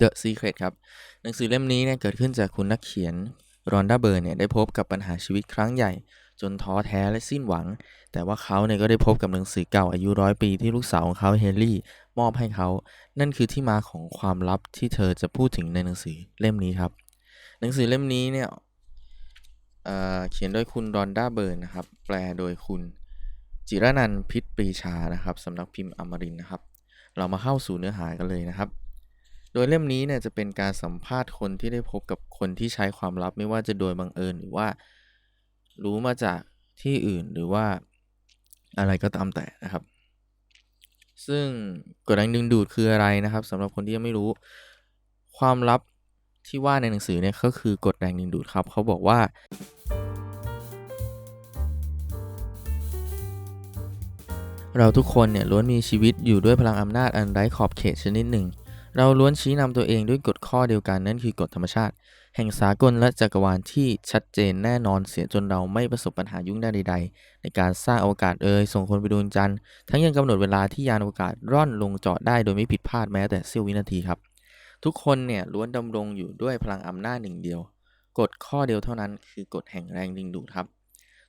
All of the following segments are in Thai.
The Secret ครับ หนังสือเล่มนี้เนี่ยเกิดขึ้นจากคุณนักเขียนรอนด้าเบิร์เนี่ยได้พบกับปัญหาชีวิตครั้งใหญ่ จนท้อแท้และสิ้นหวัง แต่ว่าเขาเนี่ยก็ได้พบกับหนังสือเก่าอายุร้อยปีที่ลูกสาวของเขาเฮนรี่มอบให้เขา นั่นคือที่มาของความลับที่เธอจะพูดถึงในหนังสือเล่มนี้ครับ หนังสือเล่มนี้เนี่ยเเขียนโดยคุณรอนด้าเบิร์นนะครับ แปลโดยคุณจิรนันพิษปรีชานะครับสำนักพิมพ์อมรินนะครับ เรามาเข้าสู่เนื้อหากันเลยนะครับ ดยเล่มนี้เนี่ยจะเป็นการสัมภาษณ์คนที่ได้พบกับคนที่ใช้ความลับไม่ว่าจะโดยบังเอิญหรือว่า รู้มาจากที่อื่นหรือว่าอะไรก็ตามแต่นะครับ ซึ่งกฎแรงดึงดูดคืออะไรนะครับสำหรับคนที่ยังไม่รู้ ความลับที่ว่าในหนังสือเนี่ยก็คือกฎแรงดึงดูดครับ เขาบอกว่า เราทุกคนเนี่ยล้วนมีชีวิตอยู่ด้วยพลังอำนาจอันไร้ขอบเขตชนิดหนึ่ง เราล้วนชี้นำตัวเองด้วยกฎข้อเดียวกันนั่นคือกฎธรรมชาติ แห่งสากลและจักรวาลที่ชัดเจนแน่นอนเสียจนเราไม่ประสบปัญหายุ่งยากใด ๆ ในการสร้างอวกาศเอ่ยส่งคนไปดวงจันทร์ทั้งยังกำหนดเวลาที่ยานอวกาศร่อนลงจอดได้โดยไม่ผิดพลาดแม้แต่เสี้ยววินาทีครับ ทุกคนเนี่ยล้วนดำรงอยู่ด้วยพลังอำนาจหนึ่งเดียวกฎข้อเดียวเท่านั้นคือกฎแห่งแรงดึงดูดครับ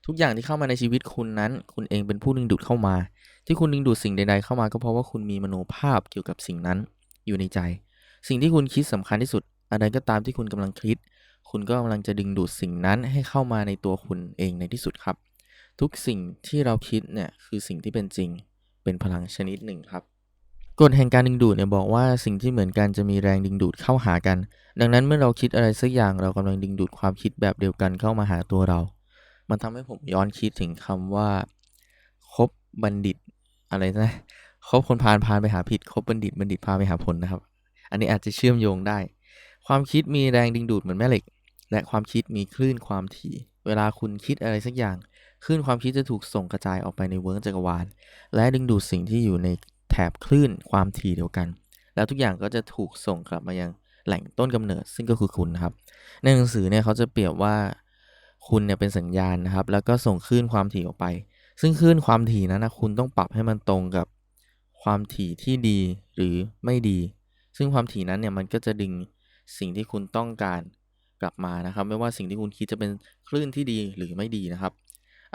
ทุกอย่างที่เข้ามาในชีวิตคุณนั้น คุณเองเป็นผู้ดึงดูดเข้ามา ที่คุณดึงดูดสิ่งใด ๆเข้ามาก็เพราะว่าคุณมีมโนภาพเกี่ยวกับสิ่งนั้น อยู่ในใจ สิ่งที่คุณคิดสำคัญที่สุด อะไรก็ตามที่คุณกำลังคิด คุณก็กำลังจะดึงดูดสิ่งนั้นให้เข้ามาในตัวคุณเองในที่สุดครับ ทุกสิ่งที่เราคิดเนี่ยคือสิ่งที่เป็นจริง เป็นพลังชนิดหนึ่งครับกฎแห่งการดึงดูดเนี่ยบอกว่าสิ่งที่เหมือนกันจะมีแรงดึงดูดเข้าหากัน ดังนั้นเมื่อเราคิดอะไรสักอย่างเรากำลังดึงดูดความคิดแบบเดียวกันเข้ามาหาตัวเรา มันทำให้ผมย้อนคิดถึงคำว่าคบบัณฑิตอะไรนะ คบคนพาลพาลไปหาผิดคบบัณฑิตบัณฑิตพาไปหาผลนะครับ อันนี้อาจจะเชื่อมโยงได้ ความคิดมีแรงดึงดูดเหมือนแม่เหล็ก และความคิดมีคลื่นความถี่ เวลาคุณคิดอะไรสักอย่างคลื่นความคิดจะถูกส่งกระจายออกไปในเวิร์กจักรวาล และดึงดูดสิ่งที่อยู่ในแถบคลื่นความถี่เดียวกัน แล้วทุกอย่างก็จะถูกส่งกลับมายังแหล่งต้นกำเนิดซึ่งก็คือคุณนะครับ ในหนังสือเนี่ยเขาจะเปรียบว่าคุณเนี่ยเป็นสัญญาณนะครับ แล้วก็ส่งคลื่นความถี่ออกไป ซึ่งคลื่นความถี่นั้นนะคุณต้องปรับให้มันตรงกับ ความถี่ที่ดีหรือไม่ดี ซึ่งความถี่นั้นเนี่ยมันก็จะดึงสิ่งที่คุณต้องการกลับมานะครับ ไม่ว่าสิ่งที่คุณคิดจะเป็นคลื่นที่ดีหรือไม่ดีนะครับ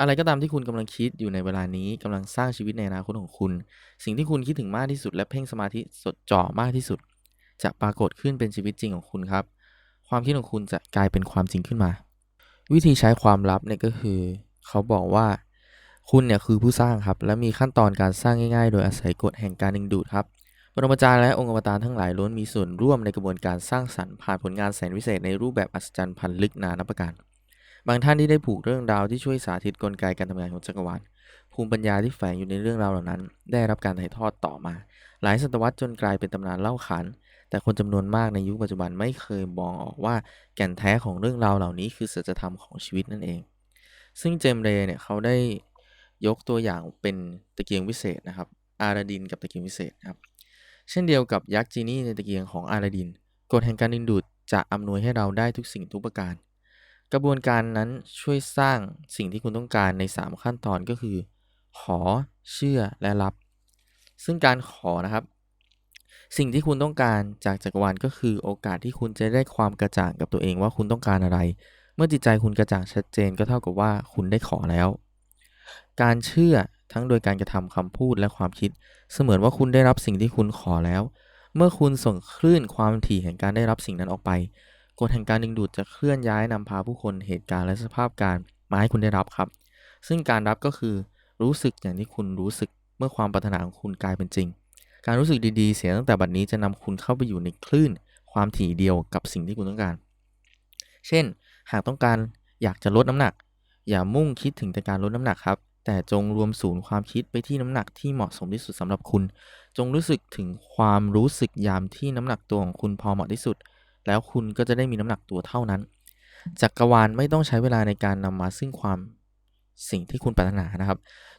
อะไรก็ตามที่คุณกำลังคิดอยู่ในเวลานี้กำลังสร้างชีวิตในอนาคตของคุณ สิ่งที่คุณคิดถึงมากที่สุด และเพ่งสมาธิสดจ่อมากที่สุด จะปรากฏขึ้นเป็นชีวิตจริงของคุณครับ ความคิดของคุณจะกลายเป็นความจริงขึ้นมา วิธีใช้ความลับเนี่ยก็คือ เขาบอกว่า คุณเนี่ยคือผู้สร้างครับ และมีขั้นตอนการสร้างง่ายๆ โดยอาศัยกฎแห่งการดึงดูดครับปรมาจารย์และองค์อวตารทั้งหลายล้วนมีส่วนร่วมในกระบวนการสร้างสรรค์ผ่านผลงานแสนวิเศษในรูปแบบอัศจรรย์พันลึกนานับประการ บางท่านที่ได้ผูกเรื่องราวที่ช่วยสาธิตกลไกการทำงานของจักรวาลภูมิปัญญาที่แฝงอยู่ในเรื่องราวเหล่านั้น ได้รับการถ่ายทอดต่อมา หลายศตวรรษจนกลายเป็นตำนานเล่าขานแต่คนจำนวนมากในยุคปัจจุบันไม่เคยมองออกว่าแก่นแท้ของเรื่องราวเหล่านี้คือสัจธรรมของชีวิตนั่นเอง ซึ่งเจมส์เรย์เนี่ยเขาได้ ยกตัวอย่างเป็นตะเกียงวิเศษนะครับ อาราดินกับตะเกียงวิเศษนะครับ เช่นเดียวกับยักษ์จีนี่ในตะเกียงของอาราดิน กฎแห่งการดึงดูดจะอำนวยให้เราได้ทุกสิ่งทุกประการ กระบวนการนั้นช่วยสร้างสิ่งที่คุณต้องการใน 3 ขั้นตอนก็คือ ขอ เชื่อ และรับ ซึ่งการขอนะครับ สิ่งที่คุณต้องการจากจักรวาลก็คือโอกาสที่คุณจะได้ความกระจ่างกับตัวเองว่าคุณต้องการอะไร เมื่อจิตใจคุณกระจ่างชัดเจนก็เท่ากับว่าคุณได้ขอแล้ว การเชื่อทั้งโดยการกระทำคำพูดและความคิด เสมือนว่าคุณได้รับสิ่งที่คุณขอแล้ว เมื่อคุณส่งคลื่นความถี่แห่งการได้รับสิ่งนั้นออกไปกฎแห่งการดึงดูดจะเคลื่อนย้ายนำพาผู้คนเหตุการณ์และสภาพการมาให้คุณได้รับครับ ซึ่งการรับก็คือรู้สึกอย่างที่คุณรู้สึกเมื่อความปรารถนาของคุณกลายเป็นจริง การรู้สึกดีๆ เสียตั้งแต่บัดนี้จะนำคุณเข้าไปอยู่ในคลื่น ความถี่เดียวกับสิ่งที่คุณต้องการ เช่น หากต้องการอยากจะลดน้ำหนัก อย่ามุ่งคิดถึงแต่การลดน้ำหนักครับ แต่จงรวมศูนย์ความคิดไปที่น้ำหนักที่เหมาะสมที่สุดสำหรับคุณ จงรู้สึกถึงความรู้สึกยามที่น้ำหนักตัวของคุณพอเหมาะที่สุด แล้วคุณก็จะได้มีน้ำหนักตัวเท่านั้น จักรวาลไม่ต้องใช้เวลาในการนำมาซึ่งความสิ่งที่คุณปรารถนานะครับ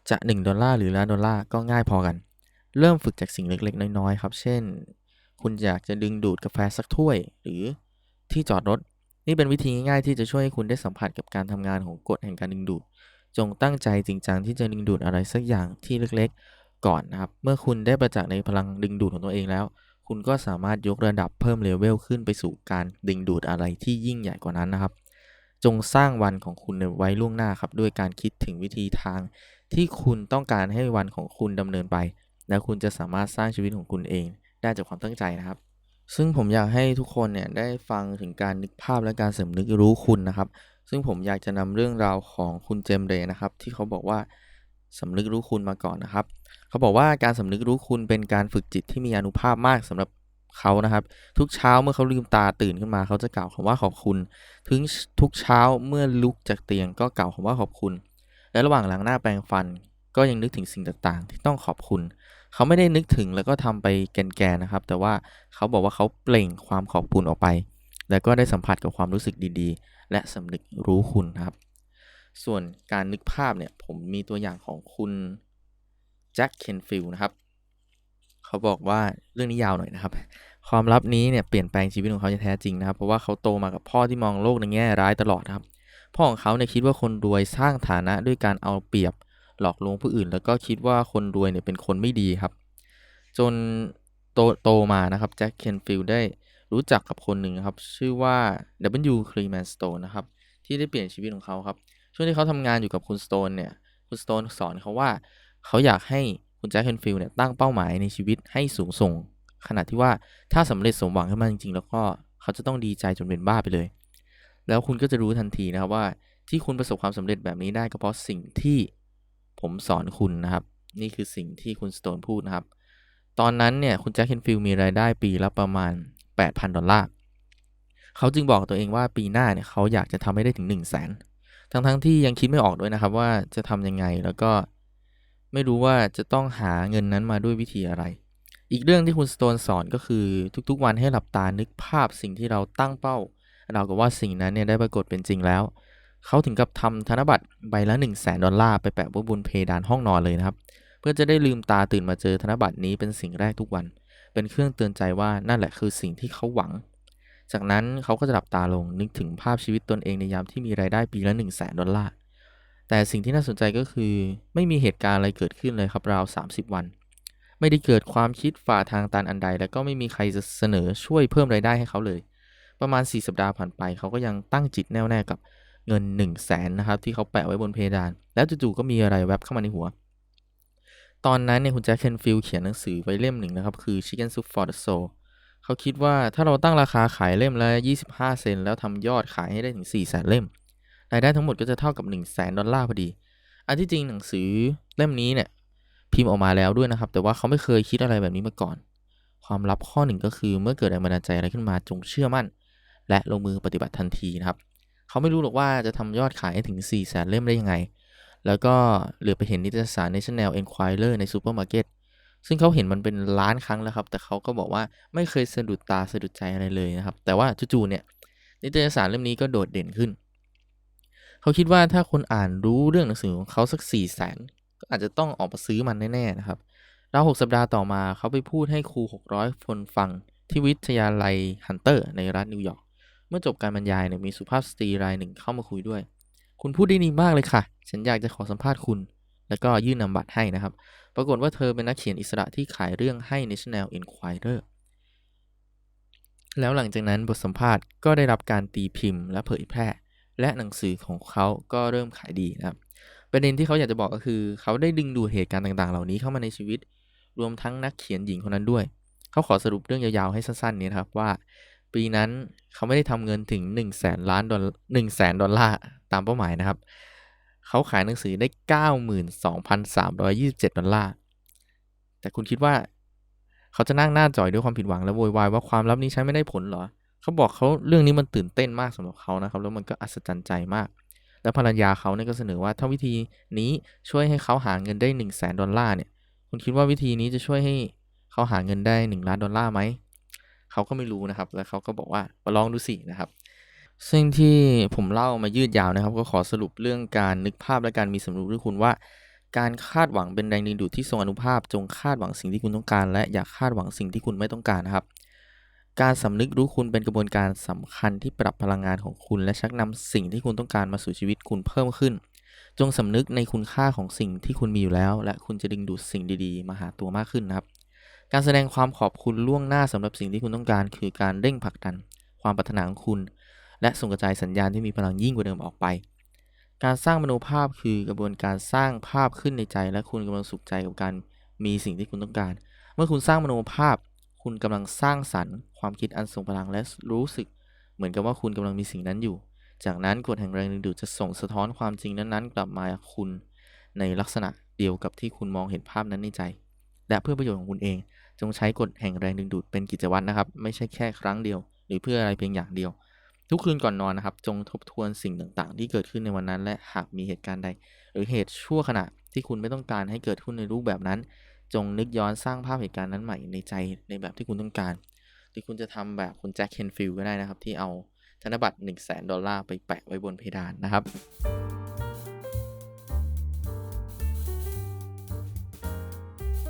จะ 1 ดอลลาร์หรือล้านดอลลาร์ก็ง่ายพอกัน เริ่มฝึกจากสิ่งเล็กๆ น้อยๆครับ เช่น คุณอยากจะดึงดูดกาแฟสักถ้วย หรือที่จอดรถ นี่เป็นวิธีง่ายๆที่จะช่วยให้คุณได้สัมผัสกับการทำงานของกฎแห่งการดึงดูด จงตั้งใจจริงจังที่จะดึงดูดอะไรสักอย่างที่เล็กๆ ก่อนนะครับ เมื่อคุณได้ประจักษ์ในพลังดึงดูดของตัวเองแล้ว คุณก็สามารถยกระดับเพิ่มเลเวลขึ้นไปสู่การดึงดูดอะไรที่ยิ่งใหญ่กว่านั้นนะครับ จงสร้างวันของคุณไว้ล่วงหน้าครับด้วยการคิดถึงวิธีทาง ที่คุณต้องการให้วันของคุณดำเนินไป แล้วคุณจะสามารถสร้างชีวิตของคุณเอง ได้จากความตั้งใจนะครับ ซึ่งผมอยากให้ทุกคนเนี่ยได้ฟังถึงการนึกภาพและการสำนึกรู้คุณนะครับ ซึ่งผมอยากจะนำเรื่องราวของคุณเจมส์เรย์นะครับ ที่เขาบอกว่าสำนึกรู้คุณมาก่อนนะครับ เขาบอกว่าการสำนึกรู้คุณเป็นการฝึกจิตที่มีอนุภาพมากสำหรับเขานะครับ ทุกเช้าเมื่อเขาลืมตาตื่นขึ้นมา เขาจะกล่าวคำว่าขอบคุณ ถึงทุกเช้าเมื่อลุกจากเตียงก็กล่าวคำว่าขอบคุณ และระหว่างล้างหน้าแปรงฟัน ก็ยังนึกถึงสิ่งต่างๆ ที่ต้องขอบคุณ เขาไม่ได้นึกถึงแล้วก็ทำไปแกนๆนะครับ แต่ว่าเขาบอกว่าเขาเปล่งความขอบคุณออกไป แล้วก็ได้สัมผัสกับความรู้สึกดีๆ และสำนึกรู้คุณครับ ส่วนการนึกภาพเนี่ยผมมีตัวอย่างของคุณแจ็คเคนฟิลนะครับ เขาบอกว่าเรื่องนี้ยาวหน่อยนะครับ ความลับนี้เนี่ยเปลี่ยนแปลงชีวิตของเขาอย่างแท้จริงนะครับ เพราะว่าเขาโตมากับพ่อที่มองโลกในแง่ร้ายตลอดนะครับ พ่อของเขาเนี่ยคิดว่าคนรวยสร้างฐานะด้วยการเอาเปรียบ หลอกลวงผู้อื่น แล้วก็คิดว่าคนรวยเนี่ยเป็นคนไม่ดีครับ จนโตโตมานะครับแจ็คเคนฟิลด์ได้รู้จักกับคนหนึ่งครับ ชื่อว่า W. c l e m e n Stone นะครับที่ได้เปลี่ยนชีวิตของเขาครับ ช่วงที่เขาทำงานอยู่กับคุณสโตนเนี่ยคุณสโตนสอนเขาว่าเขาอยากให้คุณแจ็คเคนฟิลด์เนี่ยตั้งเป้าหมายในชีวิตให้สูงส่ง ขนาดที่ว่าถ้าสำเร็จสมหวังขึ้นมาจริงๆ แล้วก็เขาจะต้องดีใจจนเป็นบ้าไปเลย แล้วคุณก็จะรู้ทันทีนะครับว่าที่คุณประสบความสำเร็จแบบนี้ได้ก็เพราะสิ่งที่ ผมสอนคุณนะครับ นี่คือสิ่งที่คุณสโตนพูดนะครับ ตอนนั้นเนี่ยคุณแจ็คเคนฟิลมีรายได้ปีละประมาณ 8,000 ดอลลาร์เขาจึงบอกตัวเองว่าปีหน้าเนี่ยเขาอยากจะทำให้ได้ถึง 1 0 0 0 0แสนทั้งๆทที่ยังคิดไม่ออกด้วยนะครับว่าจะทำยังไงแล้วก็ไม่รู้ว่าจะต้องหาเงินนั้นมาด้วยวิธีอะไร อีกเรื่องที่คุณสโตนสอนก็คือทุกๆวันให้หลับตานึกภาพสิ่งที่เราตั้งเป้าเรากับว่าสิ่งนั้นเนี่ยได้ปรากฏเป็นจริงแล้ว เขาถึงกับทำธนบัตรใบละ 1 0 0 0 0แสนดอลลาร์ไปแปะบนเพดานห้องนอนเลยนะครับ เพื่อจะได้ลืมตาตื่นมาเจอธนบัตรนี้เป็นสิ่งแรกทุกวัน เป็นเครื่องเตือนใจว่านั่นแหละคือสิ่งที่เขาหวัง จากนั้นเขาก็จะหลับตาลงนึกถึงภาพชีวิตตนเองในยามที่มีรายได้ปีละ 1 0 0 0 0แสนดอลลาร์แต่สิ่งที่น่าสนใจก็คือ ไม่มีเหตุการณ์อะไรเกิดขึ้นเลยครับราว 30 วัน ไม่ได้เกิดความคิดฝ่าทางตันอันใด แล้วก็ไม่มีใครจะเสนอช่วยเพิ่มรายได้ให้เขาเลย ประมาณ 4 สัปดาห์ผ่านไป เขาก็ยังตั้งจิตแน่วแน่กับ เงิน 1 0 0 0 0แสนนะครับที่เขาแปะไว้บนเพดาน แล้วจู่ๆก็มีอะไรแวบเข้ามาในหัว ตอนนั้นเนี่ยคุณแจ็คเคนฟิลเขียนหนังสือไว้เล่มหนึ่งนะครับคือ Chicken Soup for the Soul เขาคิดว่าถ้าเราตั้งราคาขายเล่มละ 25 เซนแล้วทำยอดขายให้ได้ถึง 4 แสนเล่ม รายได้ทั้งหมดก็จะเท่ากับ 1 0 0 0 0แสนดอลลาร์พอดี อันที่จริงหนังสือเล่มนี้เนี่ยพิมพ์ออกมาแล้วด้วยนะครับ แต่ว่าเขาไม่เคยคิดอะไรแบบนี้มาก่อน ความลับข้อหนึ่งก็คือเมื่อเกิดแรงบันดาลใจอะไรขึ้นมาจงเชื่อมั่น และลงมือปฏิบัติทันทีนะครับ เขาไม่รู้หรอกว่าจะทำยอดขายถึง4แสนเล่มได้ยังไง แล้วก็เหลือไปเห็นนิตยสาร National Enquirer ในซูเปอร์มาร์เก็ตซึ่งเขาเห็นมันเป็นล้านครั้งแล้วครับ แต่เขาก็บอกว่าไม่เคยสะดุดตาสะดุดใจอะไรเลยนะครับ แต่ว่าจู่ๆเนี่ย นิตยสารเล่มนี้ก็โดดเด่นขึ้น เขาคิดว่าถ้าคนอ่านรู้เรื่องหนังสือของเขาสัก4ี่แสนก็อาจจะต้องออกมาซื้อมันแน่ๆนะครับราวหกสัปดาห์ต่อมาเขาไปพูดให้ครู 600 คนฟังที่วิทยาลัยฮันเตอร์ในรัฐนิวยอร์ก มื่อจบการบรรยายเนี่ยมีสุภาพสตรีรายหนึ่งเข้ามาคุยด้วย คุณพูดได้ดีมากเลยค่ะ ฉันอยากจะขอสัมภาษณ์คุณ แล้วก็ยื่นนำบัตรให้นะครับ ปรากฏว่าเธอเป็นนักเขียนอิสระที่ขายเรื่องให้ National Enquirer แล้วหลังจากนั้นบทสัมภาษณ์ก็ได้รับการตีพิมพ์และเผยแพร่ และหนังสือของเขาก็เริ่มขายดีนะครับ ประเด็นที่เขาอยากจะบอกก็คือ เขาได้ดึงดูดเหตุการณ์ต่างๆ เหล่านี้เข้ามาในชีวิต รวมทั้งนักเขียนหญิงคนนั้นด้วย เขาขอสรุปเรื่องยาวๆให้สั้นๆนี้นะครับว่า ปีนั้นเขาไม่ได้ทำเงินถึง1นึ่งแสนล้านดอลหนึ่งแสนดอลลาร์ตามเป้าหมายนะครับ เขาขายหนังสือได้ 92,327 ดอลลาร์ แต่คุณคิดว่าเขาจะนั่งหน้าจ่อยด้วยความผิดหวังและโวยวายว่าความลับนี้ใช้ไม่ได้ผลหรอ เขาบอกเขาเรื่องนี้มันตื่นเต้นมากสำหรับเขานะครับ แล้วมันก็อัศจรรย์ใจมาก แล้วภรรยาเขาเนี่ยก็เสนอว่าถ้าวิธีนี้ช่วยให้เขาหาเงินได้1นึ่งแสนดอลลาร์เนี่ย คุณคิดว่าวิธีนี้จะช่วยให้เขาหาเงินได้ 1 ล้านดอลลาร์ไหม เขาก็ไม่รู้นะครับ แล้วเขาก็บอกว่ามาลองดูสินะครับ ซึ่งที่ผมเล่ามายืดยาวนะครับ ก็ขอสรุปเรื่องการนึกภาพและการมีสำนึกด้วยคุณว่า การคาดหวังเป็นแรงดึงดูดที่ทรงอนุภาพ จงคาดหวังสิ่งที่คุณต้องการ และอย่าคาดหวังสิ่งที่คุณไม่ต้องการนะครับ การสำนึกรู้คุณเป็นกระบวนการสำคัญที่ปรับพลังงานของคุณ และชักนำสิ่งที่คุณต้องการมาสู่ชีวิตคุณเพิ่มขึ้นจงสำนึกในคุณค่าของสิ่งที่คุณมีอยู่แล้ว และคุณจะดึงดูดสิ่งดีๆ มาหาตัวมากขึ้นนะครับ การแสดงความขอบคุณล่วงหน้าสำหรับสิ่งที่คุณต้องการ คือการเร่งผลักดัน ความปรารถนาของคุณ และส่งกระจายสัญญาณที่มีพลังยิ่งกว่าเดิมออกไป การสร้างมโนภาพคือกระบวนการสร้างภาพขึ้นในใจ และคุณกำลังสุขใจกับการมีสิ่งที่คุณต้องการ เมื่อคุณสร้างมโนภาพ คุณกำลังสร้างสรรค์ ความคิดอันทรงพลังและรู้สึก เหมือนกับว่าคุณกำลังมีสิ่งนั้นอยู่ จากนั้นกฎแห่งแรงดึงดูดจะส่งสะท้อนความจริงนั้นๆ กลับมาคุณ ในลักษณะเดียวกับที่คุณมองเห็นภาพนั้นในใจ และเพื่อประโยชน์ของคุณเอง จงใช้กฎแห่งแรงดึงดูดเป็นกิจวัตรนะครับ ไม่ใช่แค่ครั้งเดียว หรือเพื่ออะไรเพียงอย่างเดียว ทุกคืนก่อนนอนนะครับ จงทบทวนสิ่งต่างๆ ที่เกิดขึ้นในวันนั้น และหากมีเหตุการณ์ใด หรือเหตุชั่วขณะที่คุณไม่ต้องการให้เกิดขึ้นในรูปแบบนั้น จงนึกย้อนสร้างภาพเหตุการณ์นั้นใหม่ในใจในแบบที่คุณต้องการหรือคุณจะทำแบบคุณแจ็คเคนฟิลก็ได้นะครับ ที่เอาธนบัตร 1 0 0 0 0แดอลลาร์ไปแปะไว้บนเพดานนะครับ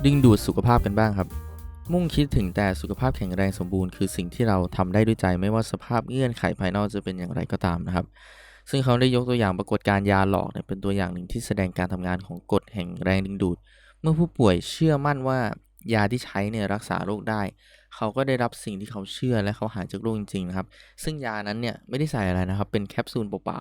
ดึงดูดสุขภาพกันบ้างครับ มุ่งคิดถึงแต่สุขภาพแข็งแรงสมบูรณ์คือสิ่งที่เราทำได้ด้วยใจไม่ว่าสภาพเงื่อนไขภายนอกจะเป็นอย่างไรก็ตามนะครับ ซึ่งเขาได้ยกตัวอย่างปรากฏการยาหลอกเนี่ยเป็นตัวอย่างหนึ่งที่แสดงการทำงานของกฎแห่งแรงดึงดูด เมื่อผู้ป่วยเชื่อมั่นว่ายาที่ใช้เนี่ยรักษาโรคได้ เขาก็ได้รับสิ่งที่เขาเชื่อและเขาหายจากโรคจริงๆนะครับ ซึ่งยานั้นเนี่ยไม่ได้ใส่อะไรนะครับ เป็นแคปซูลเปล่า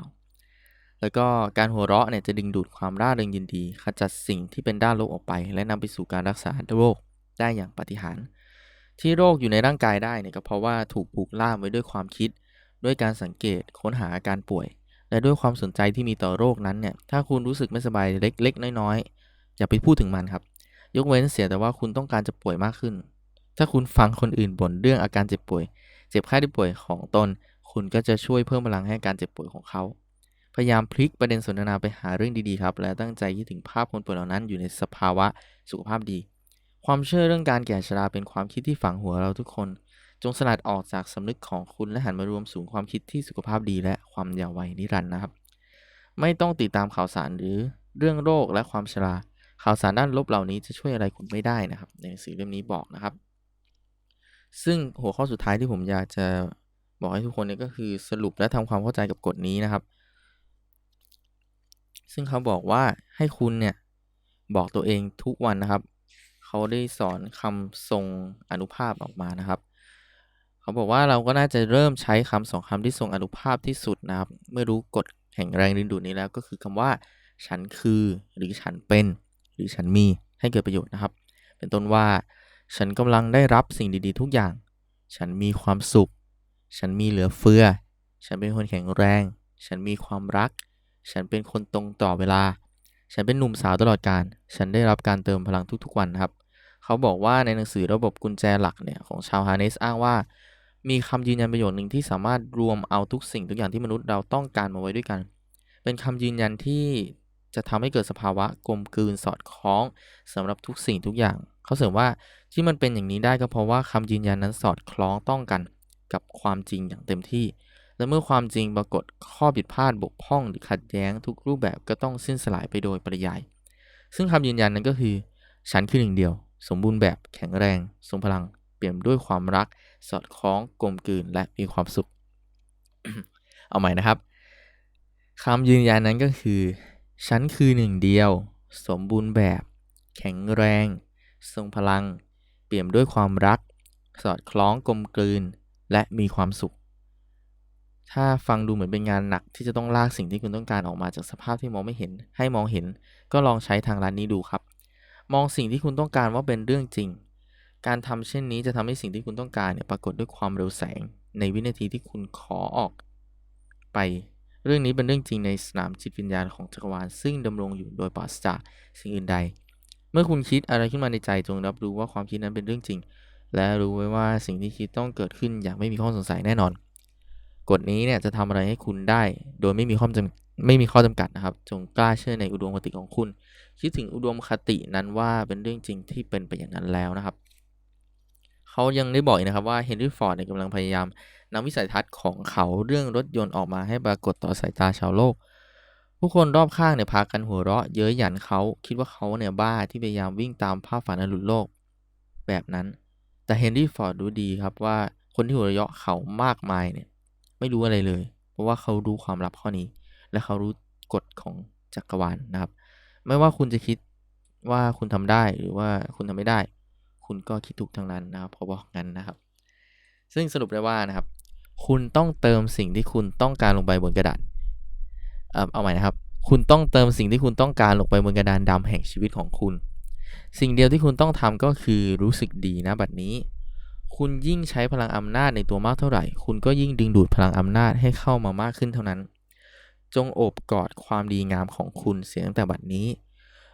ๆแล้วก็การหัวเราะเนี่ยจะดึงดูดความร่าเริงยินดีขจัดสิ่งที่เป็นด้านลบออกไป และนำไปสู่การรักษาโรค ได้อย่างปฏิหาร ที่โรคอยู่ในร่างกายได้เนี่ยก็เพราะว่าถูกผูกล่ามไว้ด้วยความคิด ด้วยการสังเกตค้นหาอาการป่วย และด้วยความสนใจที่มีต่อโรคนั้นเนี่ยถ้าคุณรู้สึกไม่สบายเล็กๆน้อยๆอย่าไปพูดถึงมันครับ ยกเว้นเสียแต่ว่าคุณต้องการจะป่วยมากขึ้น ถ้าคุณฟังคนอื่นบ่นเรื่องอาการเจ็บป่วย เจ็บไข้ได้ป่วยของตน คุณก็จะช่วยเพิ่มพลังให้การเจ็บป่วยของเขาพยายามพลิกประเด็นสนทนาไปหาเรื่องดีๆครับ และตั้งใจคิดถึงภาพคนป่วยเหล่านั้นอยู่ในสภาวะสุขภาพดี ความเชื่อเรื่องการแก่ชราเป็นความคิดที่ฝังหัวเราทุกคน จงสลัดออกจากสำนึกของคุณและหันมารวมสู่ความคิดที่สุขภาพดีและความยาววัยนิรันดร์นะครับ ไม่ต้องติดตามข่าวสารหรือเรื่องโรคและความชราข่าวสารด้านลบเหล่านี้จะช่วยอะไรคุณไม่ได้นะครับ ในหนังสือเล่มนี้บอกนะครับ ซึ่งหัวข้อสุดท้ายที่ผมอยากจะบอกให้ทุกคนเนี่ยก็คือสรุปและทำความเข้าใจกับกฎนี้นะครับ ซึ่งเขาบอกว่าให้คุณเนี่ยบอกตัวเองทุกวันนะครับ เขาได้สอนคำทรงอนุภาพออกมานะครับ เขาบอกว่าเราก็น่าจะเริ่มใช้คำสองคำที่ทรงอนุภาพที่สุดนะครับ เมื่อรู้กฎแห่งแรงดึงดูดนี้แล้วก็คือคำว่า ฉันคือ หรือฉันเป็น หรือฉันมีให้เกิดประโยชน์นะครับ เป็นต้นว่า ฉันกำลังได้รับสิ่งดีๆ ทุกอย่าง ฉันมีความสุข ฉันมีเหลือเฟือ ฉันเป็นคนแข็งแรง ฉันมีความรัก ฉันเป็นคนตรงต่อเวลาฉันเป็นหนุ่มสาวตลอดการ ฉันได้รับการเติมพลังทุกๆวันครับ เขาบอกว่าในหนังสือระบบกุญแจหลักเนี่ยของชาวฮาร์เนสอ้างว่า มีคำยืนยันประโยชน์หนึ่งที่สามารถรวมเอาทุกสิ่งทุกอย่างที่มนุษย์เราต้องการมาไว้ด้วยกัน เป็นคำยืนยันที่จะทำให้เกิดสภาวะกลมกลืนสอดคล้องสำหรับทุกสิ่งทุกอย่าง เขาเสริมว่าที่มันเป็นอย่างนี้ได้ก็เพราะว่าคำยืนยันนั้นสอดคล้องต้องกันกับความจริงอย่างเต็มที่ และเมื่อความจริงปรากฏข้อผิดพลาดบกพร่อง หรือขัดแย้งทุกรูปแบบก็ต้องสิ้นสลายไปโดยปริยาย ซึ่งคำยืนยันนั้นก็คือ ฉันคือหนึ่งเดียว สมบูรณ์แบบแข็งแรง ทรงพลัง เปี่ยมด้วยความรัก สอดคล้องกลมกลืนและมีความสุข เอาใหม่นะครับคำยืนยันนั้นก็คือ ฉันคือหนึ่งเดียว สมบูรณ์แบบ แข็งแรง ทรงพลัง เปี่ยมด้วยความรัก สอดคล้องกลมกลืน และมีความสุข ถ้าฟังดูเหมือนเป็นงานหนักที่จะต้องลากสิ่งที่คุณต้องการออกมาจากสภาพที่มองไม่เห็น ให้มองเห็น ก็ลองใช้ทางร้านนี้ดูครับ มองสิ่งที่คุณต้องการว่าเป็นเรื่องจริง การทำเช่นนี้จะทำให้สิ่งที่คุณต้องการเนี่ยปรากฏด้วยความเร็วแสง ในวินาทีที่คุณขอออกไป เรื่องนี้เป็นเรื่องจริงในสนามจิตวิญญาณของจักรวาลซึ่งดำรงอยู่โดยปราศจากสิ่งอื่นใด เมื่อคุณคิดอะไรขึ้นมาในใจจงรับรู้ว่าความคิดนั้นเป็นเรื่องจริง และรู้ไว้ว่าสิ่งที่คิดต้องเกิดขึ้นอย่างไม่มีข้อสงสัยแน่นอน กฎนี้เนี่ยจะทำอะไรให้คุณได้ โดยไม่มีข้อจำไม่มีข้อจำกัดนะครับ จงกล้าเชื่อในอุดมคติของคุณ คิดถึงอุดมคตินั้นว่าเป็นเรื่องจริงที่เป็นไปอย่างนั้นแล้วนะครับ เขายังได้บอกอีกนะครับว่าเฮนรี่ฟอร์ดกำลังพยายามนำวิสัยทัศน์ของเขาเรื่องรถยนต์ออกมาให้ปรากฏต่อสายตาชาวโลก ผู้คนรอบข้างเนี่ยพากันหัวเราะ เย้ยหยันเขาคิดว่าเขาเนี่ยบ้าที่พยายามวิ่งตามภาพฝันอันหลุดโลก แบบนั้น แต่เฮนรี่ฟอร์ดรู้ดีครับว่าคนที่หัวเราะเขามากมายเนี่ย ไม่รู้อะไรเลย เพราะว่าเขารู้ความลับข้อนี้ และเขารู้กฎของจักรวาลนะครับ ไม่ว่าคุณจะคิดว่าคุณทำได้หรือว่าคุณทำไม่ได้ คุณก็คิดถูกทั้งนั้นนะครับเขาบอกงั้นนะครับ ซึ่งสรุปได้ว่านะครับ คุณต้องเติมสิ่งที่คุณต้องการลงไปบนกระดาษเอ่อเอาใหม่นะครับ คุณต้องเติมสิ่งที่คุณต้องการลงไปบนกระดานดำแห่งชีวิตของคุณ สิ่งเดียวที่คุณต้องทำก็คือรู้สึกดีนะบัดนี้ คุณยิ่งใช้พลังอำนาจในตัวมากเท่าไหร่ คุณก็ยิ่งดึงดูดพลังอำนาจให้เข้ามามากขึ้นเท่านั้น จงโอบกอดความดีงามของคุณเสียงแต่บัดนี้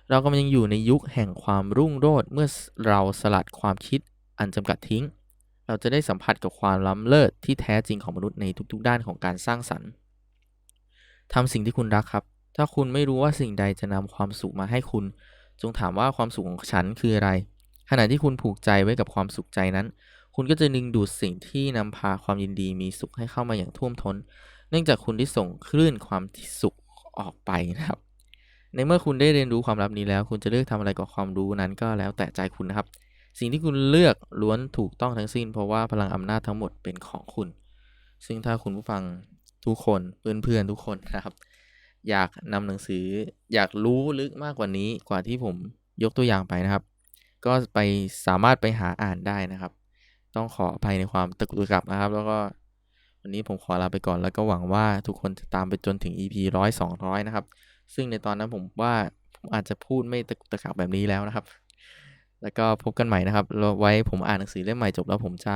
เรากำลังอยู่ในยุคแห่งความรุ่งโรจน์เมื่อเราสลัดความคิดอันจำกัดทิ้ง เราจะได้สัมผัสกับความล้ำเลิศที่แท้จริงของมนุษย์ในทุกๆ ด้านของการสร้างสรรค์ทำสิ่งที่คุณรักครับ ถ้าคุณไม่รู้ว่าสิ่งใดจะนำความสุขมาให้คุณ จงถามว่าความสุขของฉันคืออะไร ขณะที่คุณผูกใจไว้กับความสุขใจนั้น คุณก็จะดึงดูดสิ่งที่นำพาความยินดีมีสุขให้เข้ามาอย่างท่วมท้น เนื่องจากคุณได้ส่งคลื่นความสุขออกไปนะครับ ในเมื่อคุณได้เรียนรู้ความลับนี้แล้ว คุณจะเลือกทำอะไรกับความรู้นั้นก็แล้วแต่ใจคุณนะครับ สิ่งที่คุณเลือกล้วนถูกต้องทั้งสิ้น เพราะว่าพลังอำนาจทั้งหมดเป็นของคุณ ซึ่งถ้าคุณผู้ฟังทุกคนเพื่อนๆทุกคนนะครับ อยากนำหนังสืออยากรู้ลึกมากกว่านี้กว่าที่ผมยกตัวอย่างไปนะครับ ก็ไปสามารถไปหาอ่านได้นะครับ ต้องขออภัยในความตะกุกตะกักนะครับ แล้วก็วันนี้ผมขอลาไปก่อนแล้วก็หวังว่าทุกคนจะตามไปจนถึง EP ร้อยสองร้อยนะครับ ซึ่งในตอนนั้นผมว่าผมอาจจะพูดไม่ตะกุกตะกักแบบนี้แล้วนะครับ แล้วก็พบกันใหม่นะครับไว้ผมอ่านหนังสือเล่มใหม่จบแล้วผมจะ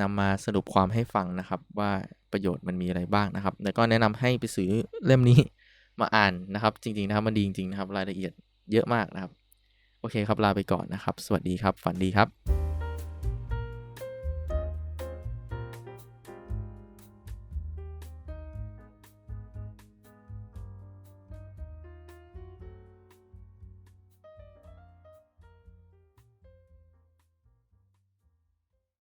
นำมาสรุปความให้ฟังนะครับ ว่าประโยชน์มันมีอะไรบ้างนะครับ แล้วก็แนะนำให้ไปซื้อเล่มนี้มาอ่านนะครับ จริง ๆ นะครับมันดีจริงๆนะครับ รายละเอียดเยอะมากนะครับ โอเคครับลาไปก่อนนะครับ สวัสดีครับ ฝันดีครับ